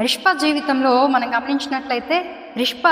రిష్ప జీవితంలో మనం గమనించినట్లయితే రిష్ప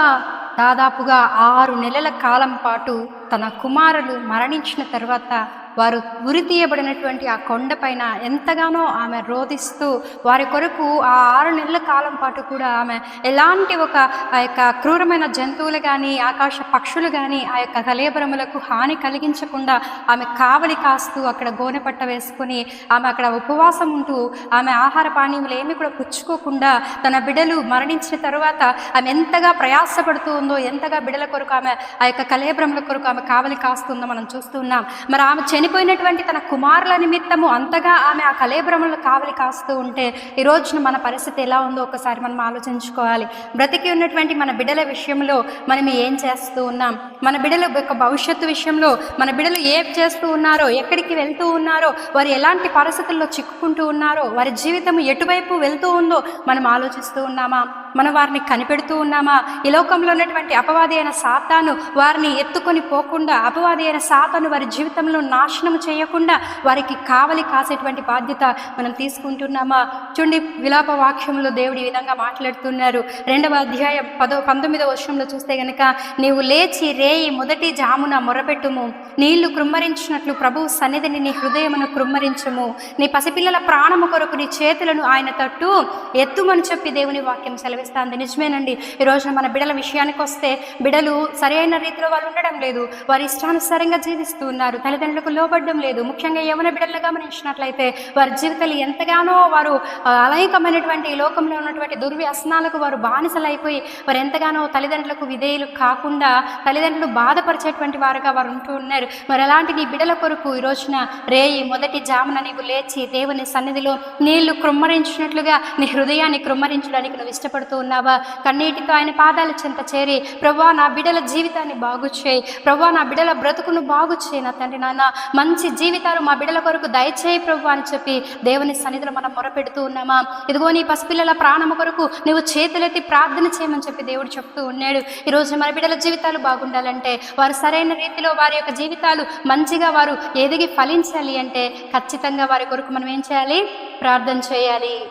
దాదాపుగా ఆరు నెలల కాలం పాటు తన కుమారులు మరణించిన తర్వాత వారు ఉరి తీయబడినటువంటి ఆ కొండపైన ఎంతగానో ఆమె రోధిస్తూ వారి కొరకు ఆ ఆరు నెలల కాలం పాటు కూడా ఆమె ఎలాంటి ఒక ఆ యొక్క క్రూరమైన జంతువులు కానీ ఆకాశ పక్షులు కానీ ఆ యొక్క కలేబరములకు హాని కలిగించకుండా ఆమె కావలి కాస్తూ అక్కడ గోనె పట్ట వేసుకొని ఆమె అక్కడ ఉపవాసం ఉంటూ ఆమె ఆహార పానీయములు ఏమి కూడా పుచ్చుకోకుండా తన బిడలు మరణించిన తర్వాత ఆమె ఎంతగా ప్రయాసపడుతూ ఉందో ఎంతగా బిడల కొరకు ఆమె ఆ యొక్క కలేబ్రముల కొరకు ఆమె కావలి కాస్తుందో మనం చూస్తున్నాం మరి ఆమె చనిపోయినటువంటి తన కుమారుల నిమిత్తము అంతగా ఆమె ఆ కలేబ్రములను కావలి కాస్తూ ఉంటే ఈ రోజున మన పరిస్థితి ఎలా ఉందో ఒకసారి మనం ఆలోచించుకోవాలి. బ్రతికి ఉన్నటువంటి మన బిడ్డల విషయంలో మనం ఏం చేస్తూ ఉన్నాం? మన బిడ్డల యొక్క భవిష్యత్తు విషయంలో మన బిడ్డలు ఏం చేస్తూ ఉన్నారో ఎక్కడికి వెళ్తూ ఉన్నారో వారు ఎలాంటి పరిస్థితుల్లో చిక్కుకుంటూ ఉన్నారో వారి జీవితం ఎటువైపు వెళ్తూ ఉందో మనం ఆలోచిస్తూ ఉన్నామా? మనం వారిని కనిపెడుతూ ఉన్నామా? ఈ లోకంలో ఉన్నటువంటి అపవాది అయిన సాతాను వారిని ఎత్తుకొని పోకుండా అపవాది అయిన సాతాను వారి జీవితంలో నాశనం చేయకుండా వారికి కావలి కాసేటువంటి బాధ్యత మనం తీసుకుంటున్నామా? చూడండి విలాప వాక్యంలో దేవుడు ఈ విధంగా మాట్లాడుతున్నారు. రెండవ అధ్యాయం పదో పంతొమ్మిదవ వర్షంలో చూస్తే గనక నీవు లేచి రేయి మొదటి జామున మొరపెట్టుము. నీళ్ళు కృమ్మరించినట్లు ప్రభు సన్నిధిని నీ హృదయమును కృమ్మరించము. నీ పసిపిల్లల ప్రాణము కొరకు నీ చేతులను ఆయన తట్టు ఎత్తుమని చెప్పి దేవుని వాక్యం సెలవిస్తాంది నిజమేనండి. ఈ రోజున మన బిడల విషయానికి వస్తే బిడలు సరైన రీతిలో వాళ్ళు ఉండడం లేదు. వారి ఇష్టానుసారంగా జీవిస్తూ ఉన్నారు. తల్లిదండ్రులకు లోబడడం లేదు. ముఖ్యంగా యవన బిడలను గమనించినట్లయితే వారి జీవితాలు ఎంతగానో వారు ఆ, అలైకమైనటువంటి లోకంలో ఉన్నటువంటి దుర్వ్యసనాలకు వారు బానిసలైపోయి వారు ఎంతగానో తల్లిదండ్రులకు విధేయులు కాకుండా తల్లిదండ్రులు బాధపరిచేటువంటి వారుగా వారు ఉంటూ ఉన్నారు. మరి అలాంటి నీ బిడల కొరకు ఈ రోజున రేయి మొదటి జామున నీవు లేచి దేవుని సన్నిధిలో నీళ్ళు కృమ్మరించినట్లుగా నీ హృదయాన్ని కృమ్మరించడానికి నువ్వు ఇష్టపడుతూ ఉన్నావా? కన్నీటితో ఆయన పాదాల చెంత చేరి ప్రభా నా బిడల జీవితాన్ని బాగు చేయి. ప్రభా నా బిడల బ్రతుకును బాగు చేయి నా తండ్రి నాన్న. మంచి జీవితాలు మా బిడల కొరకు దయచేయి ప్రభు అని చెప్పి దేవుని సన్నిధిలో మనం మొరపెడుతూ ఉన్నామా? ఇదిగో నీ పసిపిల్లల ప్రాణము కొరకు నువ్వు చేతులెత్తి ప్రార్థన చేయమని చెప్పి దేవుడు చెప్తూ ఉన్నాడు. ఈరోజు మన బిడ్డల జీవితాలు బాగుండాలంటే వారు సరైన రీతిలో వారి యొక్క జీవితాలు మంచిగా వారు ఎదిగి ఫలించాలి అంటే ఖచ్చితంగా వారి కొరకు మనం ఏం చేయాలి? ప్రార్థన చేయాలి.